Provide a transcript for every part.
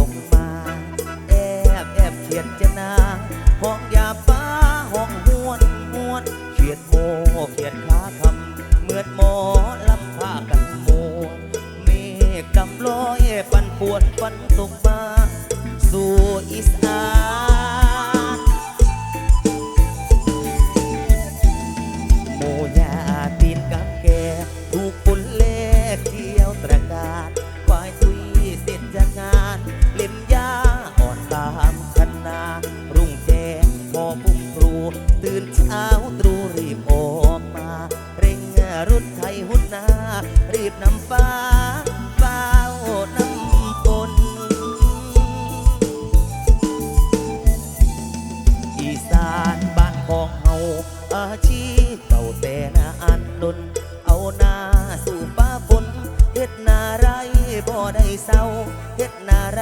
ลงมา แอบแอบเขียนจะนาห้องยามฟ้าห้องหวนหวนเขียดโมเขียดขาคำเหมือนหมอลำผ้ากันโมเมฆกำลอยปันปวนปันตก เศร้าเฮ็ดนาไร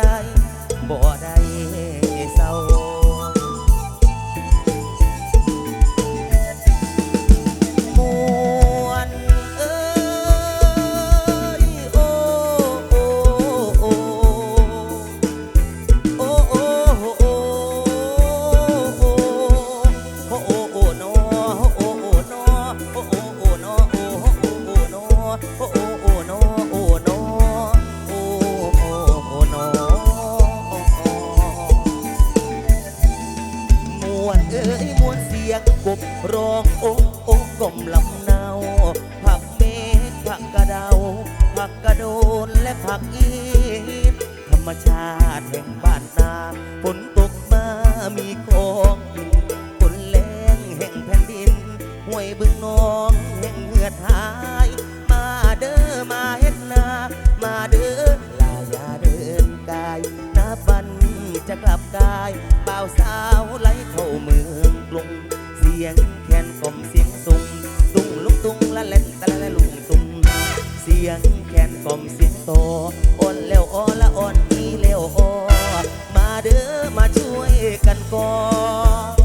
บ่ได้ วยบึงนองแห่งเหือดหาย มาเด้อมาเฮ็ดนา มาเด้อลาอย่าเดินกายนาบันจะกลับกายบ่าวสาวไหลเข้าเมืองกรุงเสียงแคนกลมเสียงสุงตุ้งลุกตุ้งละเล่นตะละละลุงตุ้งเสียงแคนกลมเสียงโตอ่อนแล้วอ่อละอ่อนอีแล้วอ่อมาเด้อมาช่วยกันก่อน